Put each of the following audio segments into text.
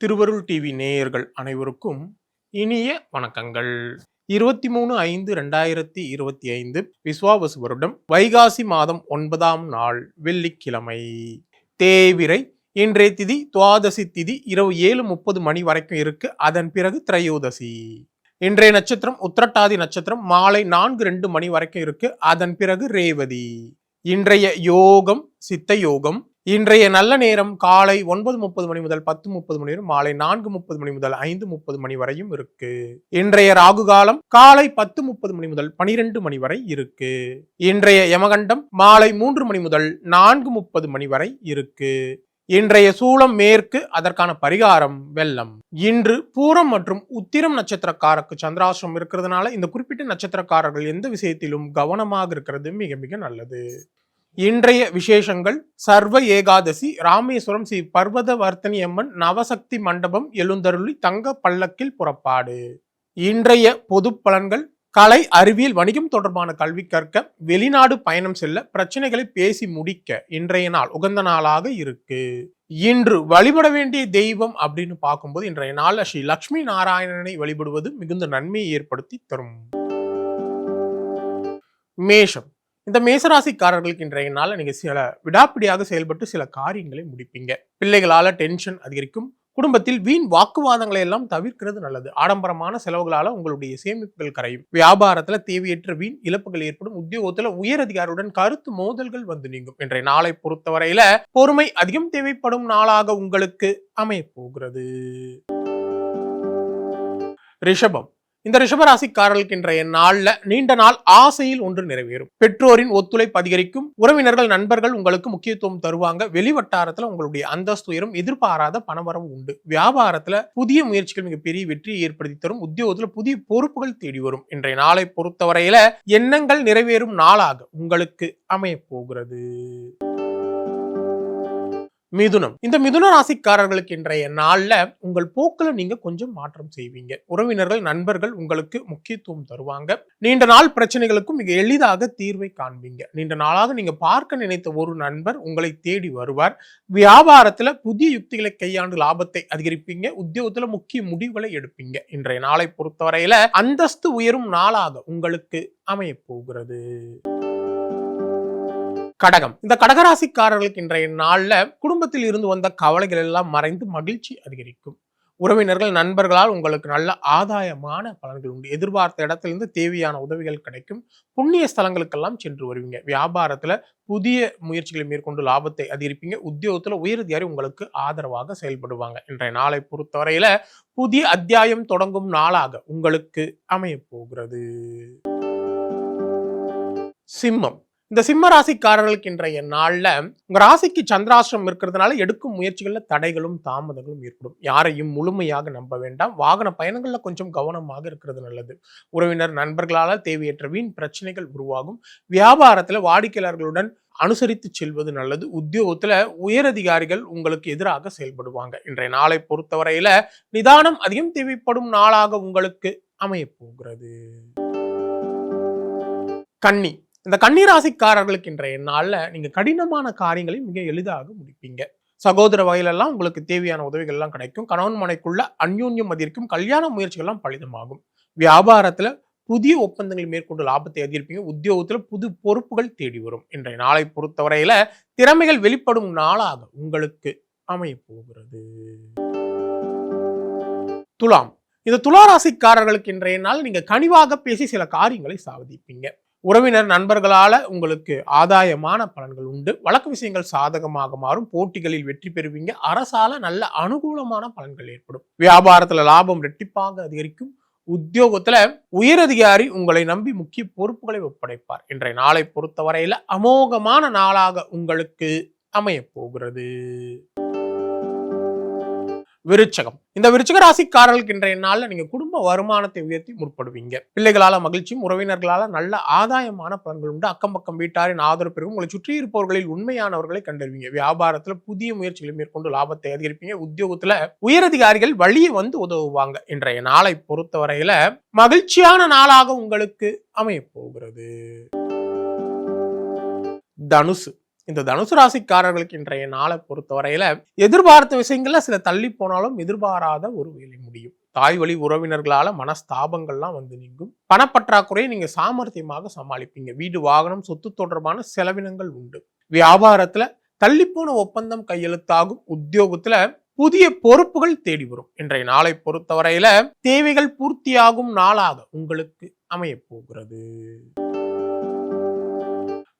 திருவருள் டிவி நேயர்கள் அனைவருக்கும் இனிய வணக்கங்கள். இருபத்தி மூணு ஐந்து ரெண்டாயிரத்தி இருபத்தி ஐந்து விஸ்வாவசு வருடம் வைகாசி மாதம் ஒன்பதாம் நாள் வெள்ளிக்கிழமை. தேவிரை இன்றைய திதி துவாதசி திதி இரவு ஏழு முப்பது மணி வரைக்கும் இருக்கு. அதன் பிறகு திரையோதசி. இன்றைய நட்சத்திரம் உத்திரட்டாதி நட்சத்திரம் மாலை நான்கு ரெண்டு மணி வரைக்கும் இருக்கு. அதன் பிறகு ரேவதி. இன்றைய யோகம் சித்த யோகம் இன்றைய நல்ல நேரம் காலை ஒன்பது முப்பது மணி முதல் பத்து முப்பது மணி வரை மாலை நான்கு முப்பது மணி முதல் ஐந்து முப்பது மணி வரையும் இருக்கு. இன்றைய ராகு காலம் காலை பத்து முப்பது மணி முதல் பனிரெண்டு மணி வரை இருக்கு. இன்றைய யமகண்டம் மாலை மூன்று மணி முதல் நான்கு முப்பது மணி வரை இருக்கு. இன்றைய சூளம் மேற்கு அதற்கான பரிகாரம் வெள்ளம். இன்று பூரம் மற்றும் உத்திரம் நட்சத்திரக்காரருக்கு சந்திராசிரம் இருக்கிறதுனால இந்த குறிப்பிட்ட நட்சத்திரக்காரர்கள் எந்த விஷயத்திலும் கவனமாக இருக்கிறது மிக மிக நல்லது. இன்றைய விசேஷங்கள் சர்வ ஏகாதசி ராமேஸ்வரம் ஸ்ரீ பர்வத வர்த்தனி அம்மன் நவசக்தி மண்டபம் எழுந்தருளி தங்க பல்லக்கில் புறப்பாடு. இன்றைய பொது பலன்கள் கலை அறிவியல் வணிகம் தொடர்பான கல்வி கற்க வெளிநாடு பயணம் செல்ல பிரச்சனைகளை பேசி முடிக்க இன்றைய நாள் உகந்த நாளாக இருக்கு. இன்று வழிபட வேண்டிய தெய்வம் அப்படின்னு பார்க்கும்போது இன்றைய நாள் ஸ்ரீ லக்ஷ்மி நாராயணனை வழிபடுவது மிகுந்த நன்மையை ஏற்படுத்தி தரும். மேஷம். இந்த மேசராசிக்காரர்களுக்கு இன்றைய நாள் நீங்க சில விடாப்பிடியாக செயல்பட்டு சில காரியங்களை முடிப்பீங்க. பிள்ளைகளால டென்ஷன் அதிகரிக்கும். குடும்பத்தில் வீண் வாக்குவாதங்களை எல்லாம் தவிர்க்கிறது நல்லது. ஆடம்பரமான செலவுகளால உங்களுடைய சேமிப்புகள் கரையும். வியாபாரத்துல தேவையற்ற வீண் இழப்புகள் ஏற்படும். உத்தியோகத்துல உயர் அதிகாரியுடன் கருத்து மோதல்கள் வந்து நீங்கும். இன்றைய நாளை பொறுத்தவரையில பொறுமை அதிகம் தேவைப்படும் நாளாக உங்களுக்கு அமைய போகிறது. ரிஷபம். இந்த ரிஷபராசிக்காரர்களுக்கு இன்றைய நாள்ல நீண்ட நாள் ஆசையில் ஒன்று நிறைவேறும். பெற்றோரின் ஒத்துழைப்பு அதிகரிக்கும். உறவினர்கள் நண்பர்கள் உங்களுக்கு முக்கியத்துவம் தருவாங்க. வெளிவட்டாரத்துல உங்களுடைய அந்தஸ்து உயரும். எதிர்பாராத பணவரவு உண்டு. வியாபாரத்துல புதிய முயற்சிகள் மிகப்பெரிய வெற்றியை ஏற்படுத்தி தரும். உத்தியோகத்துல புதிய பொறுப்புகள் தேடி வரும். இன்றைய நாளை பொறுத்தவரையில எண்ணங்கள் நிறைவேறும் நாளாக உங்களுக்கு அமைய போகிறது. மிதுனம். இந்த மிதுன ராசிக்காரர்களுக்கு இன்றைய நாள்ல உங்கள் போக்கில் நீங்க கொஞ்சம் மாற்றம் செய்வீங்க. உறவினர்கள் நண்பர்கள் உங்களுக்கு முக்கியத்துவம் தருவாங்க. நீண்ட நாள் பிரச்சனைகளுக்கும் மிக எளிதாக தீர்வை காண்பீங்க. நீண்ட நாளாக நீங்க பார்க்க நினைத்த ஒரு நண்பர் உங்களை தேடி வருவார். வியாபாரத்துல புதிய யுக்திகளை கையாண்டு லாபத்தை அதிகரிப்பீங்க. உத்தியோகத்துல முக்கிய முடிவுகளை எடுப்பீங்க. இன்றைய நாளை பொறுத்தவரையில அந்தஸ்து உயரும் நாளாக உங்களுக்கு அமைய போகிறது. கடகம். இந்த கடகராசிக்காரர்களுக்கு இன்றைய நாள்ல குடும்பத்தில் இருந்து வந்த கவலைகள் எல்லாம் மறைந்து மகிழ்ச்சி அதிகரிக்கும். உறவினர்கள் நண்பர்களால் உங்களுக்கு நல்ல ஆதாயமான பலன்கள் உண்டு. எதிர்பார்த்த இடத்திலிருந்து தேவையான உதவிகள் கிடைக்கும். புண்ணிய ஸ்தலங்களுக்கெல்லாம் சென்று வருவீங்க. வியாபாரத்தில் புதிய முயற்சிகளை மேற்கொண்டு லாபத்தை அதிகரிப்பீங்க. உத்தியோகத்தில் உயரதிகாரி உங்களுக்கு ஆதரவாக செயல்படுவாங்க. இன்றைய நாளை பொறுத்தவரையில புதிய அத்தியாயம் தொடங்கும் நாளாக உங்களுக்கு அமைய போகிறது. சிம்மம். இந்த சிம்ம ராசிக்காரர்களுக்கு இன்றைய நாளில் உங்கள் ராசிக்கு சந்திராசிரம் இருக்கிறதுனால எடுக்கும் முயற்சிகளில் தடைகளும் தாமதங்களும் ஏற்படும். யாரையும் முழுமையாக நம்ப வேண்டாம். வாகன பயணங்களில் கொஞ்சம் கவனமாக இருக்கிறது நல்லது. உறவினர் நண்பர்களால் தேவையற்ற வீண் பிரச்சனைகள் உருவாகும். வியாபாரத்தில் வாடிக்கையாளர்களுடன் அனுசரித்து செல்வது நல்லது. உத்தியோகத்தில் உயரதிகாரிகள் உங்களுக்கு எதிராக செயல்படுவாங்க. இன்றைய நாளை பொறுத்தவரையில் நிதானம் அதிகம் தேவைப்படும் நாளாக உங்களுக்கு அமையப் போகிறது. கன்னி இந்த கன்னிராசிக்காரர்களுக்கு இன்றைய நாளில் நீங்க கடினமான காரியங்களை மிக எளிதாக முடிப்பீங்க. சகோதர வகையிலெல்லாம் உங்களுக்கு தேவையான உதவிகள் எல்லாம் கிடைக்கும். கணவன் மனைக்குள்ள அந்யோன்யம் அதிகரிக்கும். கல்யாண முயற்சிகள்லாம் பலிதமாகும். வியாபாரத்துல புதிய ஒப்பந்தங்களை மேற்கொண்டு லாபத்தை அதிகரிப்பீங்க. உத்தியோகத்துல புது பொறுப்புகள் தேடி வரும். இன்றைய நாளை பொறுத்தவரையில திறமைகள் வெளிப்படும் நாளாக உங்களுக்கு அமைய போகிறது துலாம். இந்த துளாராசிக்காரர்களுக்கு இன்றைய நாள் நீங்க கனிவாக பேசி சில காரியங்களை சாதிப்பீங்க உறவினர் நண்பர்களால் உங்களுக்கு ஆதாயமான பலன்கள் உண்டு. வழக்கு விஷயங்கள் சாதகமாக மாறும். போட்டிகளில் வெற்றி பெறுவீங்க. அரசால நல்ல அனுகூலமான பலன்கள் ஏற்படும். வியாபாரத்துல லாபம் ரெட்டிப்பாக அதிகரிக்கும். உத்தியோகத்துல உயரதிகாரி உங்களை நம்பி முக்கிய பொறுப்புகளை ஒப்படைப்பார். இன்றைய நாளை பொறுத்தவரையில அமோகமான நாளாக உங்களுக்கு அமைய போகிறது. விருச்சகம். இந்த விருச்சக ராசிக்காரர்களுக்கு இன்றைய நாளில் நீங்கள் குடும்ப வருமானத்தை உயர்த்தி முற்படுவீங்க. பிள்ளைகளால் மகிழ்ச்சியும் உறவினர்களால் நல்ல ஆதாயமான பலன்கள் உண்டு. அக்கம் பக்கம் வீட்டாரின் ஆதரவு பெறும் உங்களை சுற்றி இருப்பவர்களில் உண்மையானவர்களை கண்டறிவீங்க. வியாபாரத்தில் புதிய முயற்சிகளை மேற்கொண்டு லாபத்தை அதிகரிப்பீங்க. உத்தியோகத்தில் உயரதிகாரிகள் வழியே வந்து உதவுவாங்க. இன்றைய நாளை பொறுத்தவரையில மகிழ்ச்சியான நாளாக உங்களுக்கு அமைய போகிறது. தனுசு. இந்த தனுசு ராசிக்காரர்களுக்கு இன்றைய நாளை பொறுத்தவரையில எதிர்பார்த்த விஷயங்கள்ல சில தள்ளி போனாலும் எதிர்பாராத ஒரு வேலை முடியும். தாய் வழி உறவினர்களால மனஸ்தாபங்கள்லாம் வந்து நீங்கும். பணப்பற்றாக்குறையை நீங்க சாமர்த்தியமாக சமாளிப்பீங்க. வீடு வாகனம் சொத்து தொடர்பான செலவினங்கள் உண்டு. வியாபாரத்துல தள்ளிப்போன ஒப்பந்தம் கையெழுத்தாகும். உத்தியோகத்துல புதிய பொறுப்புகள் தேடி வரும். இன்றைய நாளை பொறுத்தவரையில தேவைகள் பூர்த்தியாகும் நாளாக உங்களுக்கு அமைய போகிறது.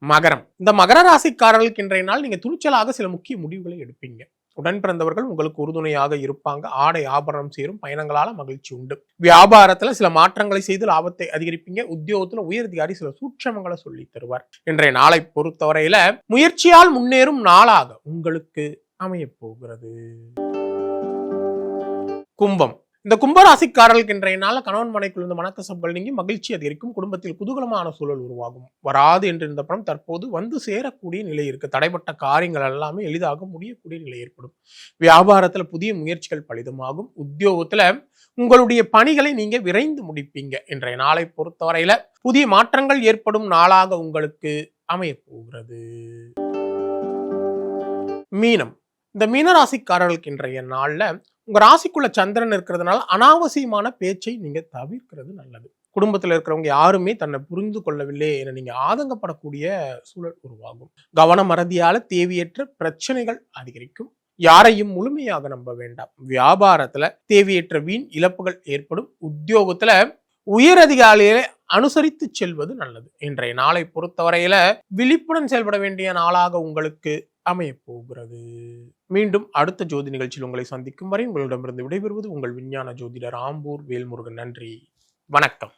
மகரம். இந்த மகர ராசிக்காரர்களுக்கு இன்றைய நாள் நீங்க துணிச்சலாக சில முக்கிய முடிவுகளை எடுப்பீங்க. உடன் பிறந்தவர்கள் உங்களுக்கு உறுதுணையாக இருப்பாங்க. ஆடை ஆபரணம் சேரும். பயணங்களால மகிழ்ச்சி உண்டு. வியாபாரத்துல சில மாற்றங்களை செய்து லாபத்தை அதிகரிப்பீங்க. உத்தியோகத்துல உயரதிகாரி சில சூட்சமங்களை சொல்லி தருவார். இன்றைய நாளை பொறுத்தவரையில முயற்சியால் முன்னேறும் நாளாக உங்களுக்கு அமைய போகிறது. கும்பம். இந்த கும்பராசிக்காரர்களுக்கு இன்றைய நாள் கணவன் மனைக்குள் இருந்த மனக்கசப்புகள் நீங்கி மகிழ்ச்சி அதிகரிக்கும். குடும்பத்தில் குதூகலமான சூழல் உருவாகும். வராது என்று இருந்த பணம் தற்போது வந்து சேரக்கூடிய நிலை இருக்கு. தடைப்பட்ட காரியங்கள் எல்லாமே எளிதாக முடியக்கூடிய நிலை ஏற்படும். வியாபாரத்துல புதிய முயற்சிகள் பலிதமாகும். உத்தியோகத்துல உங்களுடைய பணிகளை நீங்க விரைந்து முடிப்பீங்க. இன்றைய நாளை பொறுத்தவரையில புதிய மாற்றங்கள் ஏற்படும் நாளாக உங்களுக்கு அமைய போகிறது. மீனம். இந்த மீனராசிக்காரர்களுக்கு இன்றைய நாள்ல உங்கள் ராசிக்குள்ள சந்திரன் இருக்கிறதுனால அனாவசியமான பேச்சை நீங்கள் தவிர்க்கிறது நல்லது. குடும்பத்தில் இருக்கிறவங்க யாருமே தன்னை புரிந்து கொள்ளவில்லை என நீங்கள் ஆதங்கப்படக்கூடிய சூழல் உருவாகும். கவன மறதியால் தேவையற்ற பிரச்சனைகள் அதிகரிக்கும். யாரையும் முழுமையாக நம்ப வேண்டாம். வியாபாரத்தில் தேவையற்ற வீண் இழப்புகள் ஏற்படும். உத்தியோகத்தில் உயர் அதிகாரிகளை அனுசரித்து செல்வது நல்லது. இன்றைய நாளை பொறுத்தவரையில விழிப்புடன் செயல்பட வேண்டிய நாளாக உங்களுக்கு அமையப்போகிறது. மீண்டும் அடுத்த ஜோதி நிகழ்ச்சியில் உங்களை சந்திக்கும் வரை உங்களிடமிருந்து விடைபெறுவது உங்கள் விஞ்ஞான ஜோதிடர் ஆம்பூர் வேல்முருகன். நன்றி. வணக்கம்.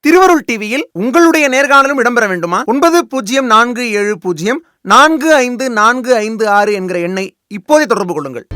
திருவருள் டிவியில் உங்களுடைய நேர்காணலும் இடம்பெற வேண்டுமா? ஒன்பது பூஜ்ஜியம் நான்கு ஏழு பூஜ்ஜியம் நான்கு ஐந்து நான்கு ஐந்து ஆறு என்கிற எண்ணை இப்போதே தொடர்பு கொள்ளுங்கள்.